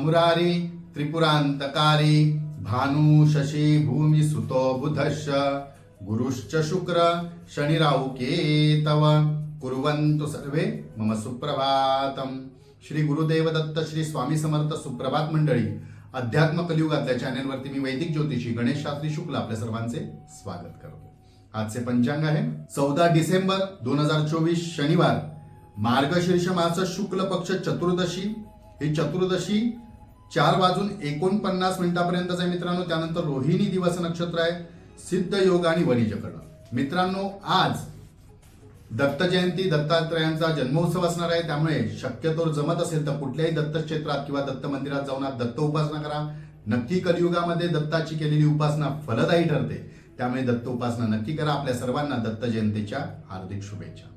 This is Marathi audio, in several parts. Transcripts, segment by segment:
मुरारी त्रिपुरांतकारी भानु शशी भूमी सुतो बुधश्च गुरुश्च शुक्र शनिराहु केतव कुर्वन्तु सर्वे मम सुप्रभातम श्री गुरुदेव दत्त श्री स्वामी समर्थ सुप्रभात मंडळी अध्यात्म कलियुगातल्या चॅनेलवरती मी वैदिक ज्योतिषी गणेश शास्त्री शुक्ल आपल्या सर्वांचे स्वागत करतो. आजचे पंचांग आहे चौदा डिसेंबर दोन हजार चोवीस शनिवार मार्गशीर्ष मास शुक्ल पक्ष चतुर्दशी ही चतुर्दशी चार वाजून एकोणपन्नास मिनिटापर्यंतच आहे मित्रांनो. त्यानंतर रोहिणी दिवस नक्षत्र आहे. सिद्ध योग आणि वणिजकर्ण मित्रांनो आज दत्त जयंती दत्तात्रयांचा जन्मोत्सव असणार आहे. त्यामुळे शक्यतोर जमत असेल तर कुठल्याही दत्त क्षेत्रात किंवा दत्त मंदिरात जाऊन आज दत्त उपासना करा. नक्की कलियुगामध्ये दत्ताची केलेली उपासना फलदायी ठरते. त्यामुळे दत्त उपासना नक्की करा. आपल्या सर्वांना दत्त जयंतीच्या हार्दिक शुभेच्छा.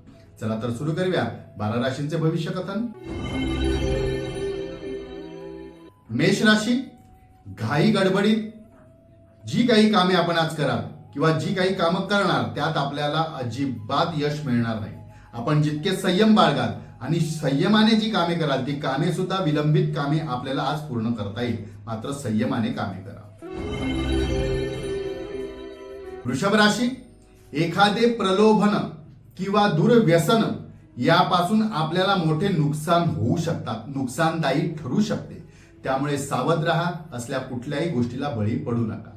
चला तर सुरू करूया. बारा राशींचे भविष्य कथन. मेष राशी घाई गडबडीत जी काही कामे आपण आज कराल किंवा जी काही कामं करणार त्यात आपल्याला अजिबात यश मिळणार नाही. आपण जितके संयम बाळगाल आणि संयमाने जी कामे कराल ती कामे सुद्धा विलंबित कामे आपल्याला आज पूर्ण करता येईल. मात्र संयमाने कामे करा. वृषभ राशी एखादे प्रलोभन किंवा दुर्व्यसन यापासून आपल्याला मोठे नुकसान होऊ शकतात नुकसानदायी ठरू शकते. त्यामुळे सावध राहा असल्या कुठल्याही गोष्टीला बळी पडू नका.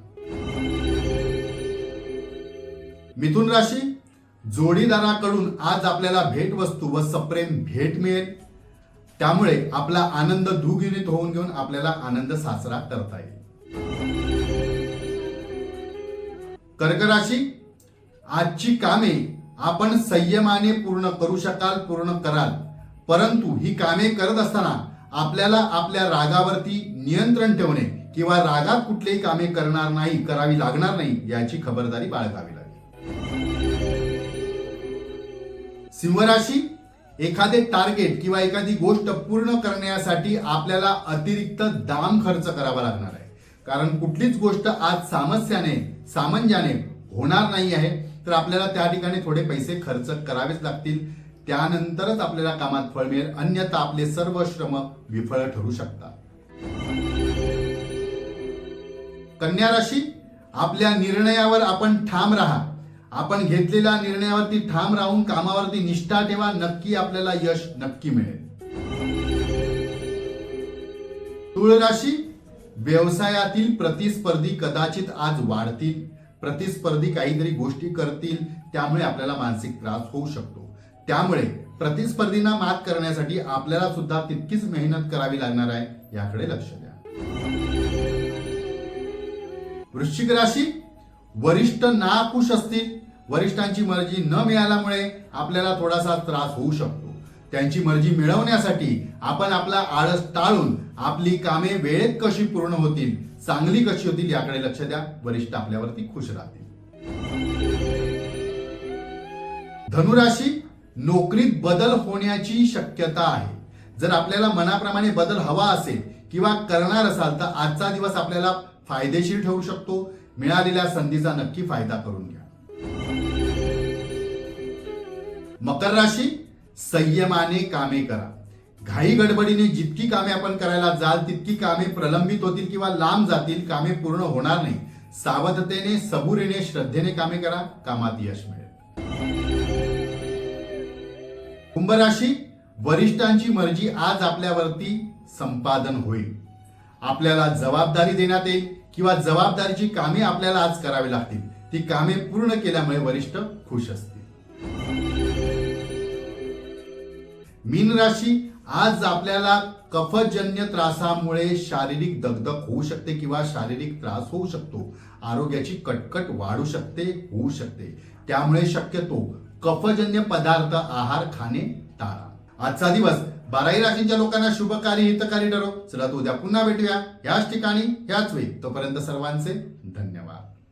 मिथुन राशी जोडीदाराकडून आज आपल्याला भेटवस्तू व सप्रेम भेट मिळेल. त्यामुळे आपला आनंद दुगिणित होऊन घेऊन आपल्याला आनंद साजरा करता येईल. कर्क राशी आजची कामे आपण संयमाने पूर्ण करू शकाल पूर्ण कराल. परंतु ही कामे करत असताना आपल्याला आपल्या रागावरती नियंत्रण ठेवणे किंवा रागात कुठलीही कामे करणार नाही करावी लागणार नाही याची खबरदारी बाळगावी लागेल. सिंहराशी एखादे टार्गेट किंवा एखादी गोष्ट पूर्ण करण्यासाठी आपल्याला अतिरिक्त दाम खर्च करावा लागणार आहे. कारण कुठलीच गोष्ट आज सामस्याने सामंजाने होणार नाही आहे तर आपल्याला त्या ठिकाणी थोडे पैसे खर्च करावेच लागतील. त्यानंतरच आपल्याला कामात फळ मिळेल. अन्यथा आपले सर्व श्रम विफळ ठरू शकतात. कन्या राशी आपल्या निर्णयावर आपण ठाम राहा. आपण घेतलेल्या निर्णयावरती ठाम राहून कामावरती निष्ठा ठेवा. नक्की आपल्याला यश नक्की मिळेल. तुळ राशी व्यवसायातील प्रतिस्पर्धी कदाचित आज वाढतील. प्रतिस्पर्धी काहीतरी गोष्टी करतील. त्यामुळे आपल्याला मानसिक त्रास होऊ शकतो. त्यामुळे प्रतिस्पर्धींना मात करण्यासाठी आपल्याला सुद्धा तितकीच मेहनत करावी लागणार आहे याकडे लक्ष द्या. वृश्चिक राशी वरिष्ठ नाखुश असतील. वरिष्ठांची मर्जी न मिळाल्यामुळे आपल्याला थोडासा त्रास होऊ शकतो. त्यांची मर्जी मिळवण्यासाठी आपण आपला आळस टाळून आपली कामे वेळेत कशी पूर्ण होतील चांगली कशी होतील याकडे लक्ष द्या. वरिष्ठ आपल्यावरती खुश राहतील. धनुराशी नोकरीत बदल होण्याची शक्यता आहे. जर आपल्याला मनाप्रमाणे बदल हवा असेल किंवा करणार असाल तर आजचा दिवस आपल्याला फायदेशीर ठरू शकतो. मिळालेल्या संधीचा नक्की फायदा करून घ्या. मकर राशी संयमाने कामे करा. घाई गडबडीने जितकी कामे आपण करायला जाल तितकी कामे प्रलंबित होतील किंवा लांब जातील कामे पूर्ण होणार नाही. सावधतेने सबुरीने श्रद्धेने कामे करा. कामात यश मिळेल. कुंभ राशी वरिष्ठांची मर्जी आज आपल्यावरती संपादन होईल. आपल्याला जबाबदारी देण्यात येईल किंवा जबाबदारीची कामे आपल्याला आज करावी लागतील. ती कामे पूर्ण केल्यामुळे वरिष्ठ खुश असतील. मीन राशी आज आपल्याला कफजन्य त्रासामुळे शारीरिक दगदग होऊ शकते किंवा शारीरिक त्रास होऊ शकतो. आरोग्याची कटकट वाढू शकते होऊ शकते. त्यामुळे शक्यतो कफजन्य पदार्थ आहार खाणे टाळा आजचा दिवस बाराही राशींच्या लोकांना शुभकारी हितकारी ठरो. चला तो उद्या पुन्हा भेटूया. याच ठिकाणी याच वेळी. तोपर्यंत सर्वांचे धन्यवाद.